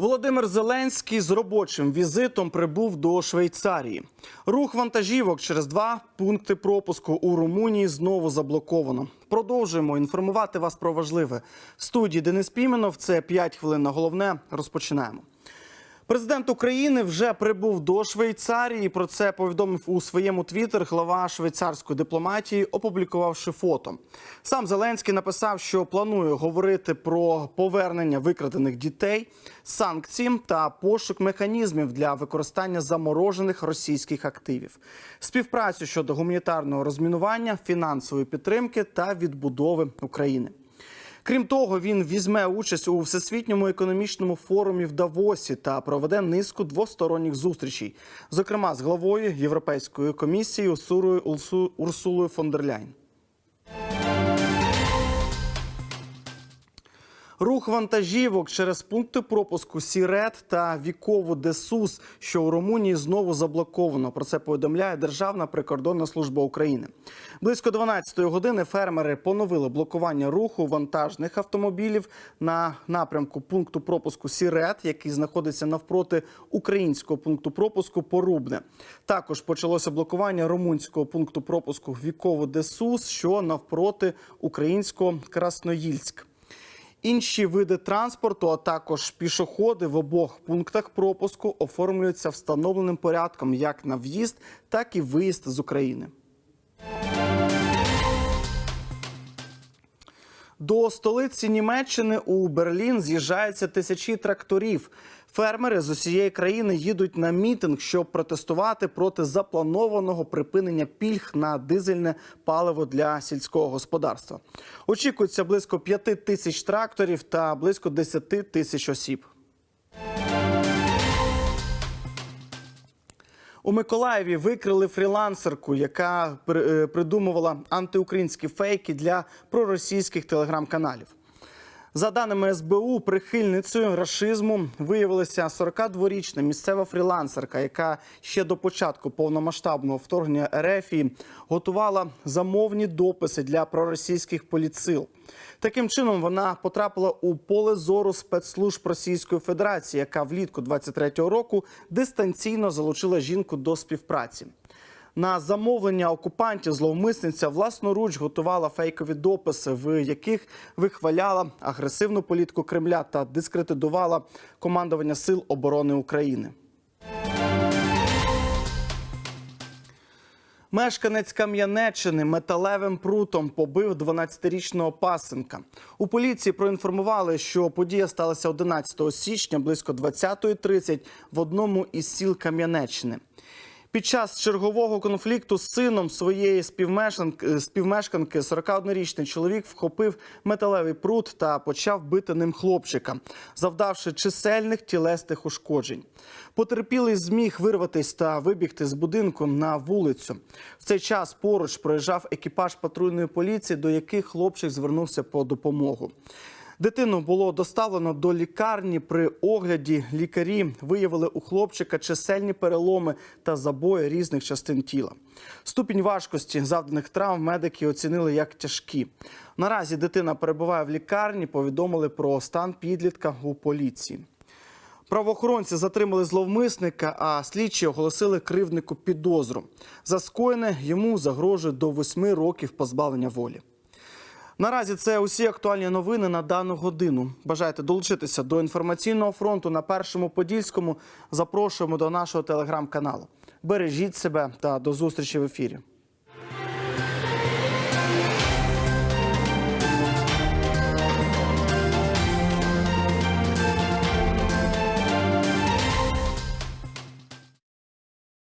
Володимир Зеленський з робочим візитом прибув до Швейцарії. Рух вантажівок через два пункти пропуску у Румунії знову заблоковано. Продовжуємо інформувати вас про важливе. В студії Денис Піменов. Це 5 хвилин на головне. Розпочинаємо. Президент України вже прибув до Швейцарії. Про це повідомив у своєму твіттер глава швейцарської дипломатії, опублікувавши фото. Сам Зеленський написав, що планує говорити про повернення викрадених дітей, санкції та пошук механізмів для використання заморожених російських активів, співпрацю щодо гуманітарного розмінування, фінансової підтримки та відбудови України. Крім того, він візьме участь у всесвітньому економічному форумі в Давосі та проведе низку двосторонніх зустрічей, зокрема з главою Європейської комісії Урсулою Урсу- Урсулою фон дер Ляйн. Рух вантажівок через пункти пропуску Сірет та Вікову Десус, що у Румунії знову заблоковано. Про це повідомляє Державна прикордонна служба України. Близько 12-ї години фермери поновили блокування руху вантажних автомобілів на напрямку пункту пропуску Сірет, який знаходиться навпроти українського пункту пропуску Порубне. Також почалося блокування румунського пункту пропуску Вікову Десус, що навпроти українського Красноїльськ. Інші види транспорту, а також пішоходи в обох пунктах пропуску оформлюються встановленим порядком як на в'їзд, так і виїзд з України. До столиці Німеччини у Берлін з'їжджаються тисячі тракторів. Фермери з усієї країни їдуть на мітинг, щоб протестувати проти запланованого припинення пільг на дизельне паливо для сільського господарства. Очікується близько п'яти тисяч тракторів та близько 10 тисяч осіб. У Миколаєві викрили фрілансерку, яка е, придумувала антиукраїнські фейки для проросійських телеграм-каналів. За даними СБУ, прихильницею рашизму виявилася 42-річна місцева фрілансерка, яка ще до початку повномасштабного вторгнення РФ готувала замовні дописи для проросійських політсил. Таким чином вона потрапила у поле зору спецслужб Російської Федерації, яка влітку 23-го року дистанційно залучила жінку до співпраці. На замовлення окупантів зловмисниця власноруч готувала фейкові дописи, в яких вихваляла агресивну політику Кремля та дискредитувала командування Сил оборони України. Мешканець Кам'янеччини металевим прутом побив 12-річного пасенка. У поліції проінформували, що подія сталася 11 січня близько 20.30 в одному із сіл Кам'янеччини. Під час чергового конфлікту з сином своєї співмешканки, співмешканки 41-річний чоловік вхопив металевий прут та почав бити ним хлопчика, завдавши чисельних тілесних ушкоджень. Потерпілий зміг вирватися та вибігти з будинку на вулицю. В цей час поруч проїжджав екіпаж патрульної поліції, до яких хлопчик звернувся по допомогу. Дитину було доставлено до лікарні. При огляді лікарі виявили у хлопчика чисельні переломи та забої різних частин тіла. Ступінь важкості завданих травм медики оцінили як тяжкі. Наразі дитина перебуває в лікарні. Повідомили про стан підлітка у поліції. Правоохоронці затримали зловмисника, а слідчі оголосили кривднику підозру. За скоєне йому загрожує до восьми років позбавлення волі. Наразі це усі актуальні новини на дану годину. Бажаєте долучитися до інформаційного фронту на першому подільському. Запрошуємо до нашого телеграм-каналу. Бережіть себе та до зустрічі в ефірі.